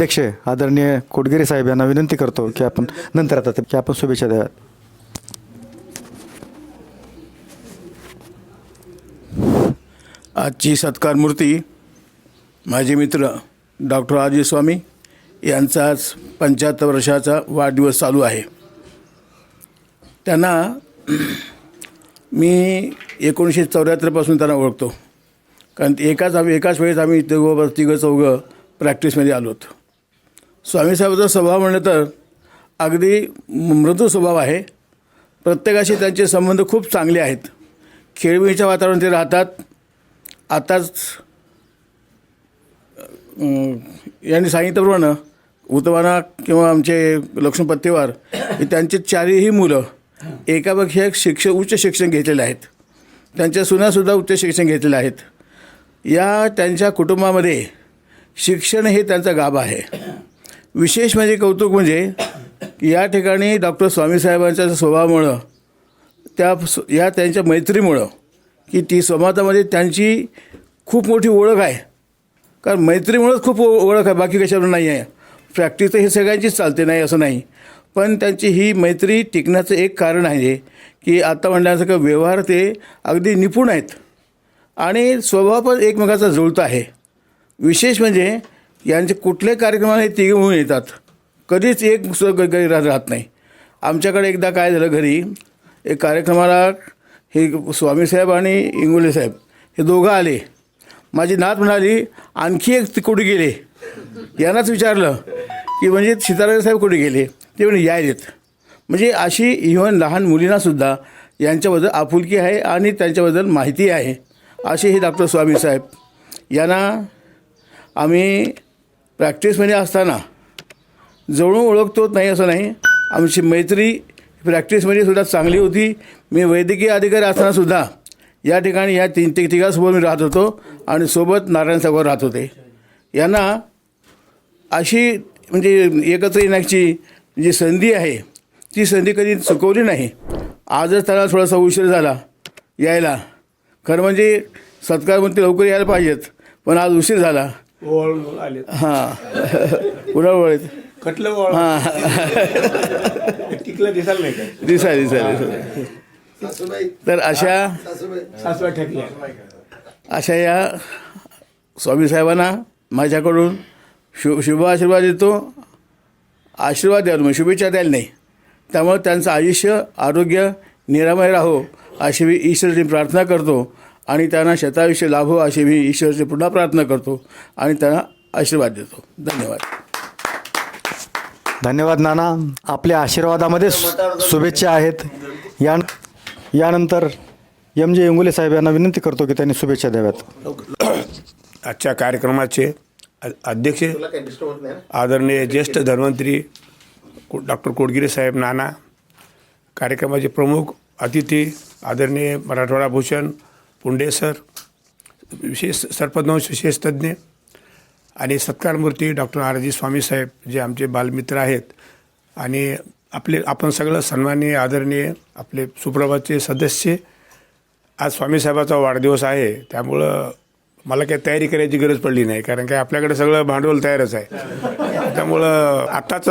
अध्यक्ष आदरणीय कोटगिरे साहेब यांना विनंती करतो की आपण नंतर आता की आपण शुभेच्छा द्याव्यात. आजची सत्कार मूर्ती माझे मित्र डॉक्टर आजी स्वामी यांचा आज पंच्याहत्तर वर्षाचा वाढदिवस चालू आहे. त्यांना मी एकोणीसशे चौऱ्याहत्तरपासून त्यांना ओळखतो. कारण एकाच आम्ही एकाच वेळेस आम्ही तिघं तिघं चौघं प्रॅक्टिसमध्ये स्वामी स्वामीसाहेबांचा स्वभाव म्हणलं तर अगदी मृदू स्वभाव आहे. प्रत्येकाशी त्यांचे संबंध खूप चांगले आहेत. खेळमीच्या वातावरणात ते राहतात. आताच यांनी सांगितल्याप्रमाणे उतवाना किंवा आमचे लक्ष्मण पत्तेवार हे त्यांचे चारही मुलं एकापेक्षा एक शिक्षण उच्च शिक्षण घेतलेले आहेत. त्यांच्या सुनासुद्धा उच्च शिक्षण घेतलेलं आहेत. या त्यांच्या कुटुंबामध्ये शिक्षण हे त्यांचा गाभा आहे. विशेष म्हणजे कौतुक म्हणजे या ठिकाणी डॉक्टर स्वामीसाहेबांच्या स्वभावामुळं त्या या त्यांच्या मैत्रीमुळं की ती समाजामध्ये त्यांची खूप मोठी ओळख आहे. कारण मैत्रीमुळंच खूप ओ- ओळख आहे बाकी कशावर नाही आहे. प्रॅक्टिस तर हे सगळ्यांचीच चालते नाही असं नाही. पण त्यांची ही मैत्री टिकण्याचं एक कारण आहे की आता म्हणण्यासारखं व्यवहार ते अगदी निपुण आहेत. आणि स्वभाव पण एकमेकाचा जुळता आहे. विशेष म्हणजे यांचे कुठले कार्यक्रमाला हे तिघे होऊन येतात. कधीच एक सुद्धा राहत नाही. आमच्याकडे एकदा काय झालं घरी एक कार्यक्रमाला हे स्वामीसाहेब आणि इंगोले साहेब हे दोघं आले. माझी नात म्हणाली आणखी एक कुठे गेले? यांनाच विचारलं की म्हणजे सीताराम साहेब कुठे गेले? ते म्हणजे यायलेत. म्हणजे अशी इव्हन लहान मुलींनासुद्धा यांच्याबद्दल आपुलकी आहे आणि त्यांच्याबद्दल माहिती आहे. असे हे डॉक्टर स्वामी साहेब. यांना आम्ही प्रॅक्टिसमध्ये म्हणजे असताना. जवळून ओळखतोच नाही असं नाही. आमची मैत्री प्रॅक्टिसमध्ये म्हणजे सुद्धा चांगली होती. मी वैद्यकीय अधिकारी असतानासुद्धा या ठिकाणी या तीन ते तिघासोबत मी राहत होतो आणि सोबत नारायण सागर राहत होते. यांना अशी म्हणजे एकत्र येण्याची जी संधी आहे ती संधी कधी चुकवली नाही. आजच त्याला थोडासा उशीर झाला यायला. खरं म्हणजे सत्कारमध्ये लवकर यायला पाहिजेत पण आज उशीर झाला. ओळ आले हां. उन्हाळवळीत कटलं ओळ हां. टिकलं दिसायला नाही काय? दिसा दिसा दिसा तर अशा सासवा ठेकल्या. अशा या स्वामी साहेबांना माझ्याकडून शु शुभ आशीर्वाद देतो. आशीर्वाद द्याल मग शुभेच्छा द्यायला नाही. त्यामुळे त्यांचं आयुष्य आरोग्य निरामय राहो अशी मी ईश्वरची प्रार्थना करतो. आणि त्यांना शतायुष्य लाभो अशी मी ईश्वरची पुन्हा प्रार्थना करतो आणि त्यांना आशीर्वाद देतो. धन्यवाद. धन्यवाद नाना. आपल्या आशीर्वादामध्ये शुभेच्छा आहेत. या यानंतर एम जे इंगोले साहेब यांना विनंती करतो की त्यांनी शुभेच्छा द्याव्यात. आजच्या कार्यक्रमाचे अध्यक्ष आदरणीय ज्येष्ठ धन्वंतरी को- डॉक्टर कोडगिरे साहेब नाना कार्यक्रमाचे प्रमुख अतिथी आदरणीय मराठवाडा भूषण पुंडे सर विशेष सर्पदंश विशेष तज्ज्ञ आणि सत्कारमूर्ती डॉक्टर आर जी स्वामी साहेब जे आमचे बालमित्र आहेत. आणि आपले आपण सगळं सन्माननीय आदरणीय आपले सुप्रभातचे सदस्य. आज स्वामीसाहेबाचा वाढदिवस आहे त्यामुळं मला काही तयारी करायची गरज पडली नाही कारण काय आपल्याकडे सगळं भांडवल तयारच आहे. त्यामुळं आत्ताच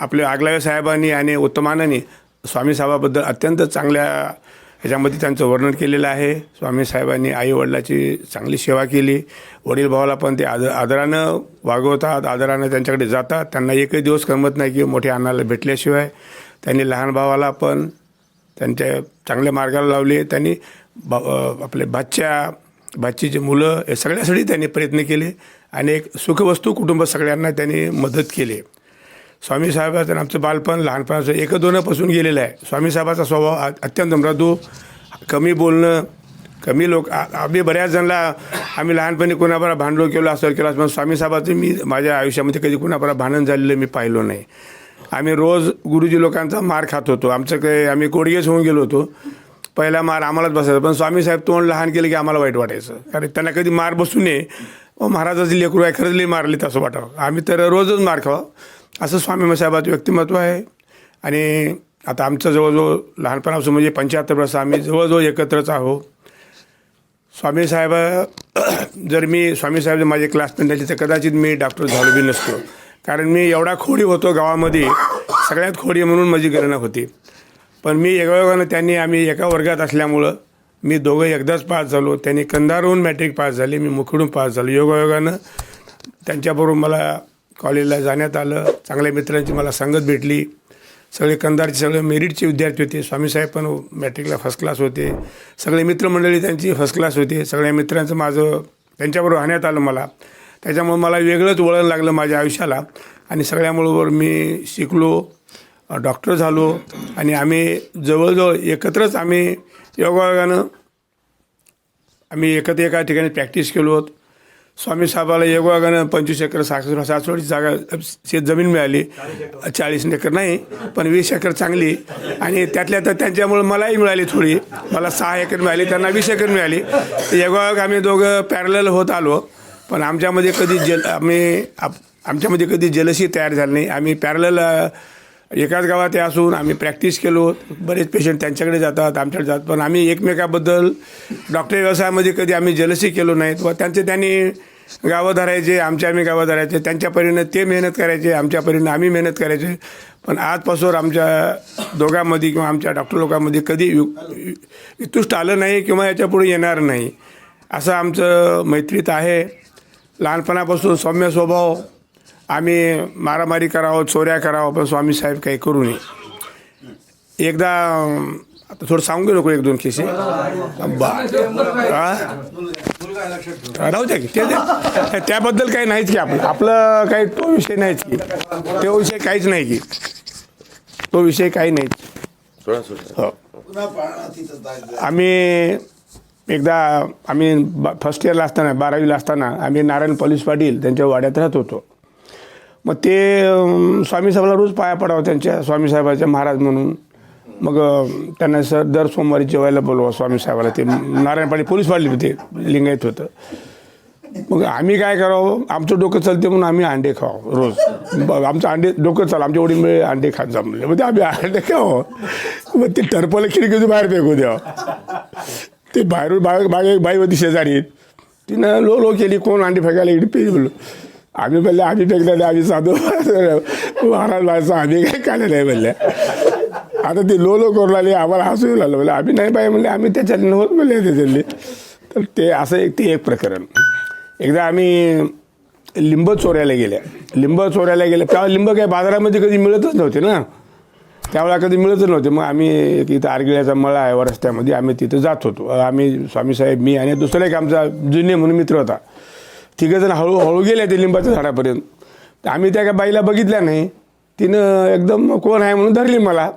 आपले आगलावे साहेबांनी आणि उत्तमानांनी स्वामी साहेबाबद्दल अत्यंत चांगल्या ह्याच्यामध्ये त्यांचं वर्णन केलेलं आहे. स्वामी साहेबांनी आईवडिलाची चांगली सेवा केली. वडील भावाला पण ते आद आदरानं वागवतात आदरानं त्यांच्याकडे जातात. त्यांना एकही दिवस करमत नाही की मोठ्या अण्णाला भेटल्याशिवाय. त्यांनी लहान भावाला पण त्यांच्या चांगल्या मार्गाला लावले. त्यांनी बा आपले भाच्या भाचीची मुलं हे सगळ्यासाठी त्यांनी प्रयत्न केले. आणि एक सुखवस्तू कुटुंब सगळ्यांना त्यांनी मदत केली. स्वामी साहेबाचं आमचं बालपण लहानपणाचं एक दोनपासून गेलेलं आहे. स्वामी साहेबाचा स्वभाव अत्यंत मृदू कमी बोलणं कमी लोक आम्ही बऱ्याच जणला आम्ही लहानपणी कोणाबरोबर भांडलो केलो असं केलं असं पण स्वामी साहेबाचं मी माझ्या आयुष्यामध्ये कधी कोणाबरोबर भांडण झालेलं मी पाहिलो नाही. आम्ही रोज गुरुजी लोकांचा मार खात होतो. आमचं काही आम्ही कोडगेच होऊन गेलो होतो. पहिला मार आम्हालाच बसायचा पण स्वामी साहेब तोंड लहान केलं की आम्हाला वाईट वाटायचं. कारण त्यांना कधी मार बसू नये. महाराजाची लेकरू आहे खरंच लई मारली असं वाटावं. आम्ही तर रोजच मार खावा. असं स्वामी साहेबाचं व्यक्तिमत्व आहे. आणि आता आमचं जवळजवळ लहानपणापासून म्हणजे पंच्याहत्तर वर्ष आम्ही जवळजवळ एकत्रच आहोत. स्वामी साहेब जर मी स्वामी साहेब जर माझे क्लासमेट झाले तर कदाचित मी डॉक्टर झालो बी नसतो. कारण मी एवढा खोडी होतो गावामध्ये सगळ्यात खोडी म्हणून माझी गणना होती. पण मी योगायोगानं त्यांनी आम्ही एका वर्गात असल्यामुळं मी दोघं एकदाच पास झालो. त्यांनी कंधारहून मॅट्रिक पास झाले मी मुखडून पास झालो. योगायोगानं त्यांच्याबरोबर मला कॉलेजला जाण्यात आलं. चांगल्या मित्रांची मला संगत भेटली. सगळे कंधारचे सगळे मेरिटचे विद्यार्थी होते. स्वामीसाहेब पण मॅट्रिकला फर्स्ट क्लास होते. सगळे मित्रमंडळी त्यांची फर्स्ट क्लास होते. सगळ्या मित्रांचं माझं त्यांच्याबरोबर राहण्यात आलं मला. त्याच्यामुळे मला वेगळंच वळण लागलं माझ्या आयुष्याला. आणि सगळ्याबरोबर मी शिकलो डॉक्टर झालो. आणि आम्ही जवळजवळ एकत्रच आम्ही योगायोगानं आम्ही एकत्र एका ठिकाणी प्रॅक्टिस केलो. आहोत स्वामी साहेबाला योगागानं पंचवीस एकर सासवड सासवडची जागा शेत जमीन मिळाली. चाळीस एकर नाही पण वीस एकर चांगली. आणि त्यातल्या तर त्यांच्यामुळे मलाही मिळाली थोडी. मला सहा एकर मिळाली त्यांना वीस एकर मिळाली. योगायोग आम्ही दोघं पॅरल होत आलो. पण आमच्यामध्ये कधी जल आम्ही आप आमच्यामध्ये कधी जलसी तयार झाली नाही. आम्ही पॅरल एकाच गावात हे असून आम्ही प्रॅक्टिस केलो. बरेच पेशंट त्यांच्याकडे जातात आमच्याकडे जातात. पण आम्ही एकमेकाबद्दल डॉक्टर व्यवसायामध्ये कधी आम्ही जलसी केलो नाहीत. व त्यांचे त्यांनी गावं धरायचे आमच्या आम्ही गावं धरायचे त्यांच्या परीनं ते मेहनत करायचे आमच्या परीनं आम्ही मेहनत करायचे. पण आजपासून आमच्या दोघांमध्ये किंवा आमच्या डॉक्टर लोकांमध्ये कधी यु- वितुष्ट आलं नाही किंवा याच्यापुढे येणार नाही. असं आमचं मैत्रीत आहे. लहानपणापासून सौम्य स्वभाव आम्ही मारामारी करावं चोऱ्या करावं पण स्वामी साहेब काही करू नये. एकदा आता थोडं सांगू नको एक दोन केसे. राहू द्या की ते त्याबद्दल काही नाहीच की आपलं आपलं काही तो विषय नाहीच की. तो विषय काहीच नाही की. तो विषय काही नाही हो. आम्ही एकदा आम्ही फर्स्ट इयरला असताना बारावीला असताना आम्ही नारायण पोलीस पाटील त्यांच्या वाड्यात राहत होतो. मग ते स्वामीसाहेबाला स्वामी साहेबाला रोज पाया पडावा त्यांच्या स्वामी साहेबाच्या महाराज म्हणून. मग त्यांना सर दर सोमवारी जेवायला बोलवा स्वामी साहेबाला. ते नारायणपाडी पोलीस पाटील होते लिंगायत होतं. मग आम्ही काय करावं? आमचं डोकं चालते म्हणून आम्ही अंडे खावं रोज. ब- आमचं अंडे डोकं चाल आमच्या वडील मिळे अंडे खात जा म्हणले. मग ते आम्ही अंडे खावं. मग ते टरपल खिडकीतून बाहेर फेकू द्यावं ते बाहेरून बाहेर बाहेर एक बाई होती शेजारी तिनं लो लो केली कोण अंडे फेकायला इकडे पेज बोललो. आम्ही म्हणले आम्ही फेकले नाही आम्ही साधू महाराज व्हायचं आम्ही काय काय नाही म्हणले. आता ते लो लो करून आली आम्हाला हसू लागलं. म्हणले आम्ही नाही पाहिजे म्हणले आम्ही त्याच्यात नव्हत म्हणले त्याच्यातले तर ते असं एक ते एक प्रकरण. एकदा आम्ही लिंब चोऱ्याला गेल्या. लिंब चोऱ्याला गेल्या. त्यावेळेला लिंब काय बाजारामध्ये कधी मिळतच नव्हते ना. त्यावेळेला कधी मिळतच नव्हते. मग आम्ही एक इथं आरगिळ्याचा मळा आहे रस्त्यामध्ये आम्ही तिथं जात होतो. आम्ही स्वामीसाहेब मी आणि दुसरा एक आमचा जुने म्हणून मित्र होता. तिघंजण हळूहळू गेल्या ते लिंबाच्या झाडापर्यंत. तर आम्ही त्या काय बाईला बघितल्या नाही. तिनं एकदम कोण आहे म्हणून धरली मला.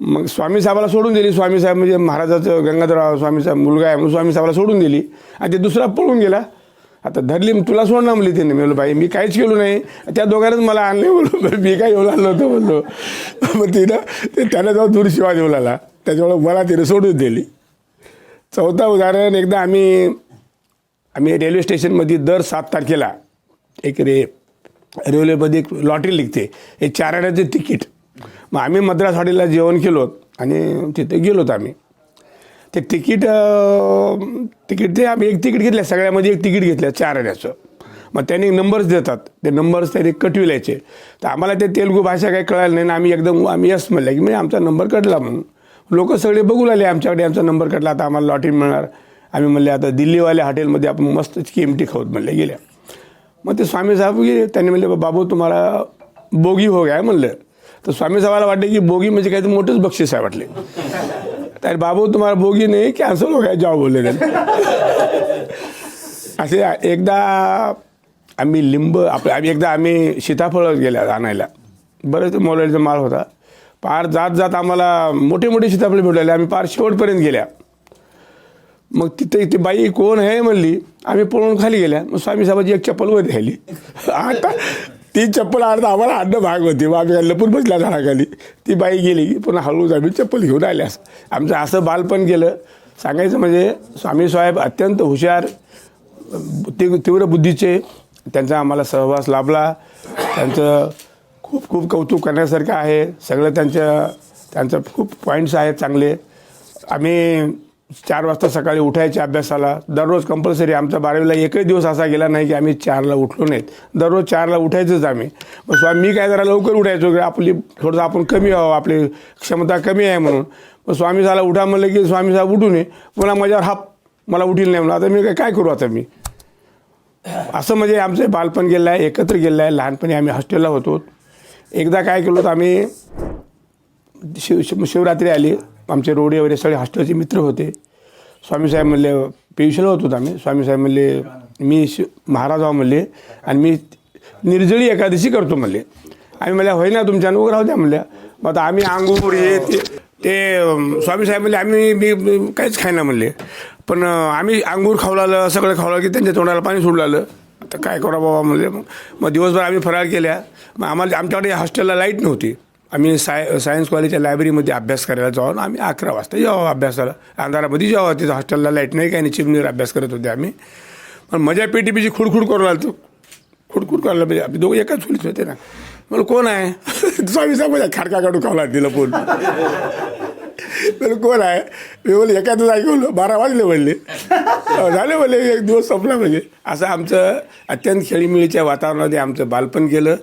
मग स्वामी साहेबाला सोडून दिली. स्वामी साहेब म्हणजे महाराजाचं गंगाधरराव स्वामी साहेब मुलगा आहे म्हणून स्वामी साहेबाला सोडून दिली. आणि ते दुसरा पळून गेला. आता धरली मग तुला सोडणार म्हणली तिने म्हणलं म्हणलो बाई मी काहीच केलो नाही. त्या दोघांनाच मला आणले बोललो मी काय येऊ लागलो होतं बोललो मग तिनं ते त्याला जाऊन दूर शिवा देऊ लागला त्याच्यामुळं मला तिने सोडून दिली. चौथा उदाहरण एकदा आम्ही आम्ही रेल्वे स्टेशनमध्ये दर सात तारखेला एक रे रेल्वेमध्ये एक लॉटरी निघते. हे चार आण्याचे तिकीट. मग आम्ही मद्रास हॉटेलला जेवण केलो आणि तिथे गेलोत आम्ही. ते तिकीट तिकीट ते आम्ही एक तिकीट घेतलं सगळ्यामध्ये एक तिकीट घेतलं चार आण्याचं मग त्यांनी नंबर्स देतात. ते नंबर्स त्यांनी कटविलायचे. तर आम्हाला ते तेलुगू भाषा काही कळायला नाही. ना आम्ही एकदम आम्ही यस म्हणलं की म्हणजे आमचा नंबर कटला म्हणून. लोक सगळे बघू लागले आमच्याकडे आमचा नंबर कटला आता आम्हाला लॉटरी मिळणार. आम्ही म्हणले आता दिल्लीवाल्या हॉटेलमध्ये आपण मस्त किमटी खाऊत म्हणले गेल्या. मग ते स्वामी साहेब गेले त्यांनी म्हणले बाबू तुम्हाला बोगी हो गया म्हणलं. तर स्वामी साहेबाला वाटले की बोगी म्हणजे काहीतरी मोठंच बक्षीस आहे वाटले. तर बाबू तुम्हाला बोगी नाही कॅन्सल हो गया जाओ बोलले असे एकदा आम्ही लिंब आपलं आम्ही एकदा आम्ही सीताफळ गेल्या आणायला. बरेच मोलाचा माल होता. पार जात जात आम्हाला मोठे मोठे सीताफळ भेटलेले आम्ही पार शेवटपर्यंत गेल्या. मग तिथे ती बाई कोण आहे म्हणली आम्ही पळून खाली गेल्या. मग स्वामी साहेबाची एक चप्पल वर राहिली. आता ती चप्पल अर्धा आम्हाला अड्ड भाग होती. मग आम्ही लपून बसल्या झाडाखाली. ती बाई गेली पुन्हा हळूच आम्ही चप्पल घेऊन आल्या. आमचं असं बालपण केलं सांगायचं म्हणजे स्वामी साहेब अत्यंत हुशार ती तीव्र बुद्धीचे. त्यांचा आम्हाला सहवास लाभला. त्यांचं खूप खूप कौतुक करण्यासारखं आहे. सगळं त्यांच्या त्यांचं खूप पॉईंट्स आहेत चांगले. आम्ही चार वाजता सकाळी उठायचे अभ्यासाला. दररोज कंपल्सरी आमचा बारावीला एकही दिवस असा गेला नाही की आम्ही चारला उठलो नाहीत. दररोज चारला उठायचंच आम्ही. मग स्वामी मी काय जरा लवकर उठायचो? की आपली थोडंसं आपण कमी व्हावं आपली क्षमता कमी आहे म्हणून. मग स्वामी झाला उठा म्हणलं की स्वामी साहेब उठू नये पुन्हा माझ्यावर हाप मला उठील नाही म्हणून आता मी काय काय करू आता मी? असं म्हणजे आमचं बालपण गेलं आहे एकत्र गेलं आहे. लहानपणी आम्ही हॉस्टेलला होतो. एकदा काय केलं होतं आम्ही शिव शिव शिवरात्री आली. आमचे रोडे वगैरे सगळे हॉस्टेलचे मित्र होते. स्वामीसाहेब म्हणले पेशल होत होतो आम्ही स्वामीसाहेब म्हणले मी शि महाराज आहो म्हणले आणि मी निर्जळी एकादशी करतो म्हणले. आम्ही म्हणल्या होय ना तुमच्या उभं राहू द्या म्हणल्या. मग आता आम्ही आंघोळ हे ते ते अं, स्वामीसाहेब म्हणले आम्ही मी काहीच खायना म्हणले. पण आम्ही आम्ही खाऊ लागलं सगळं खावलं की त्यांच्या तोंडाला पाणी सोडलं आता काय करा बाबा म्हणले. मग मग दिवसभर आम्ही फरार केल्या. मग आम्हाला आमच्याकडे हॉस्टेलला लाइट नव्हती. आम्ही साय सायन्स कॉलेजच्या लायब्ररीमध्ये अभ्यास करायला जाऊन आम्ही अकरा वाजता जेव्हा अभ्यासाला अंधारामध्ये जेव्हा तिथं हॉस्टेलला लाइट नाही काय नाही चिमणीवर अभ्यास करत होते आम्ही. पण मजा पेटी पिची खुडखुड करू लागतो खुडखुड करायला पाहिजे आम्ही दोघं एकाच खोलीत होते ना. मला कोण आहे? स्वामी साहेब खाडका काढू खावला दिलं फोन. तर कोण आहे? मी बोल एखादं ऐकवलं बारा वाजले म्हणले. हो, झाले म्हणले एक दिवस संपला म्हणजे. असं आमचं अत्यंत खेळीमेळीच्या वातावरणामध्ये आमचं बालपण गेलं.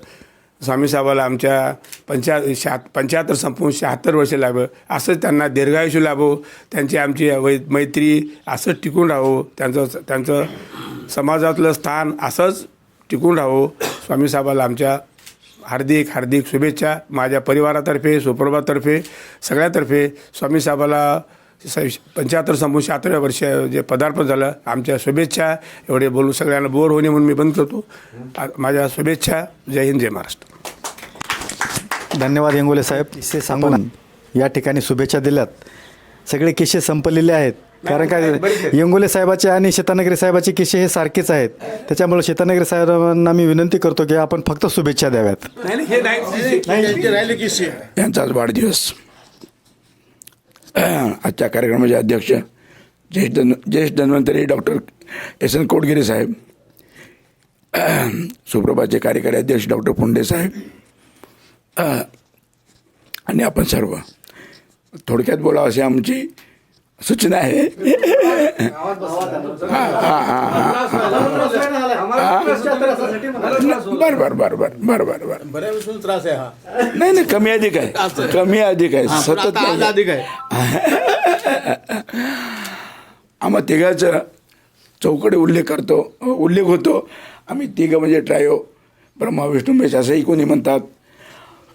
स्वामी साहेबाला आमच्या पंचा शहा पंच्याहत्तर संपून शहात्तर वर्ष लाभं असंच त्यांना दीर्घायुष्य लाभो त्यांची आमची वै मैत्री असंच टिकून राहो त्यांचं त्यांचं समाजातलं स्थान असंच टिकून राहो. स्वामी साहेबाला आमच्या हार्दिक हार्दिक शुभेच्छा. माझ्या परिवारातर्फे सुप्रभातर्फे सगळ्यातर्फे स्वामी साहेबाला पंच्याहत्तर संपून शहात्तरव्या वर्ष जे पदार्पण झालं आमच्या शुभेच्छा. एवढे बोलून सगळ्यांना बोर होणे म्हणून मी बंद करतो. माझ्या शुभेच्छा. जय हिंद जय महाराष्ट्र. धन्यवाद इंगोले साहेब. किस्से सांगून या ठिकाणी शुभेच्छा दिल्यात. सगळे किस्से संपलेले आहेत. कारण काय इंगोले साहेबाचे आणि शेतानगरी साहेबाचे किस्से हे सारखेच आहेत. त्याच्यामुळे शेतानगरी साहेबांना मी विनंती करतो की आपण फक्त शुभेच्छा द्याव्यात. राहिले किस्से. यांचा आज वाढदिवस. आजच्या कार्यक्रमाचे अध्यक्ष ज्येष्ठ धन ज्येष्ठ Dhanvantari doctor S N Kotgiri साहेब सुप्रभाचे कार्यकारी अध्यक्ष डॉक्टर पुंडे साहेब आणि आपण सर्व. थोडक्यात बोलावं अशी आमची सूचना आहे. हा, हा, हा, हा. बर बर बर बर बर बर बर. त्रास आहे हा नाही नाही कमी अधिक आहे. कमी अधिक आहे. सतत. अधिक आहे. आम्हा तिघाचं चौकडे उल्लेख करतो उल्लेख होतो. आम्ही तिघं म्हणजे ट्रायो ब्रह्मा विष्णू महेश असंही कोणी म्हणतात.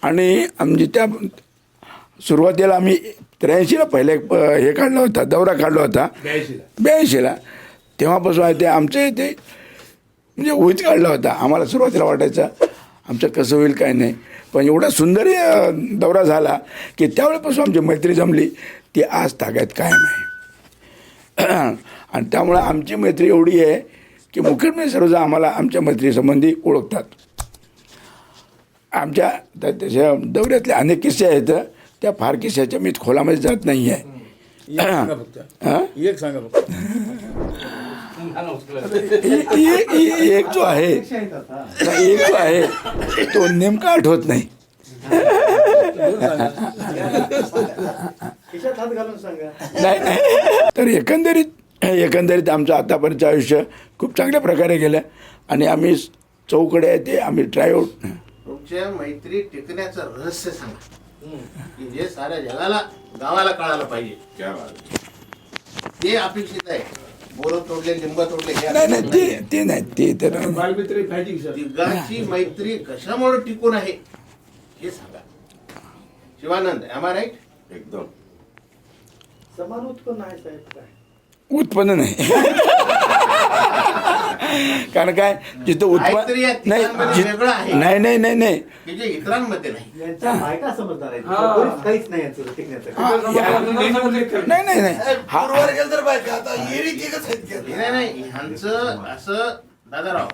आणि आमची त्या सुरुवातीला आम्ही त्र्याऐंशीला पहिले हे काढला होता दौरा काढला होता. ब्याऐंशीला. तेव्हापासून आहे ते आमच्या इथे म्हणजे होईच काढला होता. आम्हाला सुरुवातीला वाटायचं आमचं कसं होईल काय नाही. पण एवढा सुंदर दौरा झाला की त्यावेळेपासून आमची मैत्री जमली. ती आज ताग्यात कायम आहे. आणि त्यामुळे आमची मैत्री एवढी आहे की मुख्यत्वे सर्वजण आम्हाला आमच्या मैत्रीसंबंधी ओळखतात. आमच्या त्या- त्याच्या दौऱ्यातले अनेक किस्से आहेत. त्या फार किस्स्याच्या मी खोलामध्ये जात नाही आहे एक सांगा फक्त. हां? एक सांगा फक्त. एक एक जो आहे एक जो आहे तो नेमका आठवत नाही. नाही नाही. तर एकंदरीत एकंदरीत आमचं आतापर्यंतचं आयुष्य खूप चांगल्या प्रकारे गेलं आणि आम्ही चौकडे आहे ते आम्ही ट्रायआउट तुमच्या मैत्री टिकण्याचं रहस्य सांगा. की जे साऱ्या जगाला गावाला कळायला पाहिजे. ते अपेक्षित आहे. बोरं तोडले लिंब तोडले हे नाही नाही ते ते नाही ते तर बालमित्र तिघांची मैत्री कशामुळे टिकून आहे हे सांगा. शिवानंद आय राईट एकदम. समान उत्पन्न आहे साहेब काय? उत्पन्न नाही. कारण काय जिथं उत्पन्न नाही. नाही नाही नाही नाही. नाही. यांच्या बायका समजदार आहेत कोणीच काहीच नाही यांचं टिकण्याचं. या- नाही. नाही नाही हा नाही नाही ह्यांचं असं दादाराव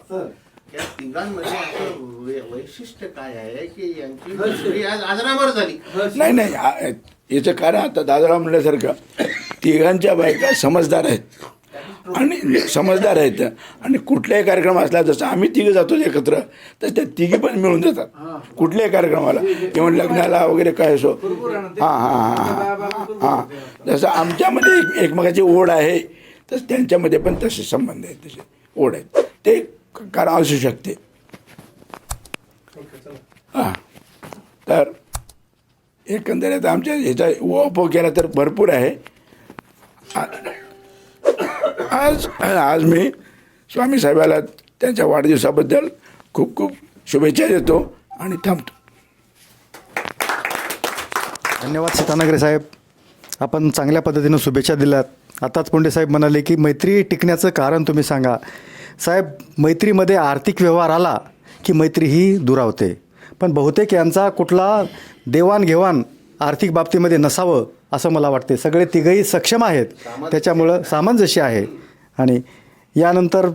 या तिघांमध्ये असं वैशिष्ट्य काय आहे की यांची मैत्री आज आजरामर झाली? नाही नाही. याचं कारण आता दादाराव म्हणल्यासारखं तिघांच्या बायका समजदार आहेत. आणि समजदार आहेत. आणि कुठल्याही कार्यक्रम असला जसं आम्ही तिघं जातो एकत्र तर त्या तिघी पण मिळून जातात कुठल्याही कार्यक्रमाला. किंवा लग्नाला वगैरे काय असो. हां हां हां हां हां. जसं आमच्यामध्ये एक एकमेकाची ओढ आहे तसं त्यांच्यामध्ये पण तसे संबंध आहेत तसे ओढ आहेत. ते कारण असू शकते. हां. तर एकंदरीत आमच्या ह्याचा उपभोग केला तर भरपूर आहे. आज आज मी स्वामी साहेबाला त्यांच्या वाढदिवसाबद्दल खूप खूप शुभेच्छा देतो आणि थांबतो. धन्यवाद सीतानगरे साहेब. आपण चांगल्या पद्धतीनं शुभेच्छा दिल्यात. आताच पुंडे साहेब म्हणाले की मैत्री टिकण्याचं कारण तुम्ही सांगा. साहेब मैत्रीमध्ये आर्थिक व्यवहार आला की मैत्री ही दुरावते. पण बहुतेक यांचा कुठला देवाणघेवाण आर्थिक बाबतीमध्ये नसावं असं मला वाटते सगळे तिघही सक्षम आहेत. त्याच्यामुळं सामंजस्य आहे. आणि यानंतर